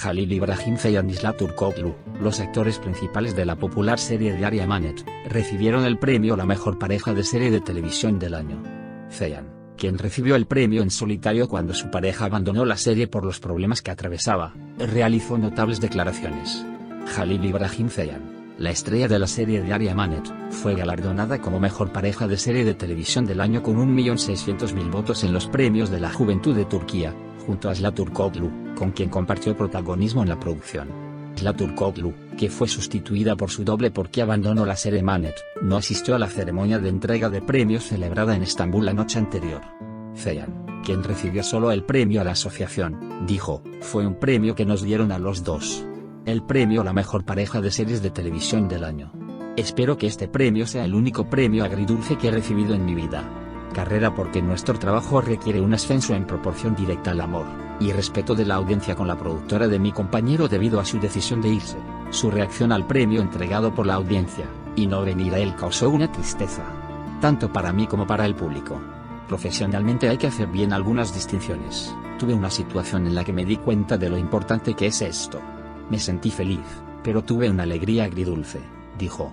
Jalil Ibrahim y Anisla Turkoglu, los actores principales de la popular serie diaria Manet, recibieron el premio la mejor pareja de serie de televisión del año. Zayan, quien recibió el premio en solitario cuando su pareja abandonó la serie por los problemas que atravesaba, realizó notables declaraciones. Jalil Ibrahim Zayan, la estrella de la serie diaria Manet, fue galardonada como mejor pareja de serie de televisión del año con 1.600.000 votos en los premios de la juventud de Turquía, junto a Slaturkoglu, con quien compartió protagonismo en la producción. Slaturkoglu, que fue sustituida por su doble porque abandonó la serie Manet, no asistió a la ceremonia de entrega de premios celebrada en Estambul la noche anterior. Zayan, quien recibió solo el premio a la asociación, dijo, fue un premio que nos dieron a los dos. El premio a la mejor pareja de series de televisión del año. Espero que este premio sea el único premio agridulce que he recibido en mi vida carrera porque nuestro trabajo requiere un ascenso en proporción directa al amor y respeto de la audiencia con la productora de mi compañero debido a su decisión de irse. Su reacción al premio entregado por la audiencia, y no venir a él causó una tristeza. Tanto para mí como para el público. Profesionalmente hay que hacer bien algunas distinciones. Tuve una situación en la que me di cuenta de lo importante que es esto. Me sentí feliz, pero tuve una alegría agridulce, dijo.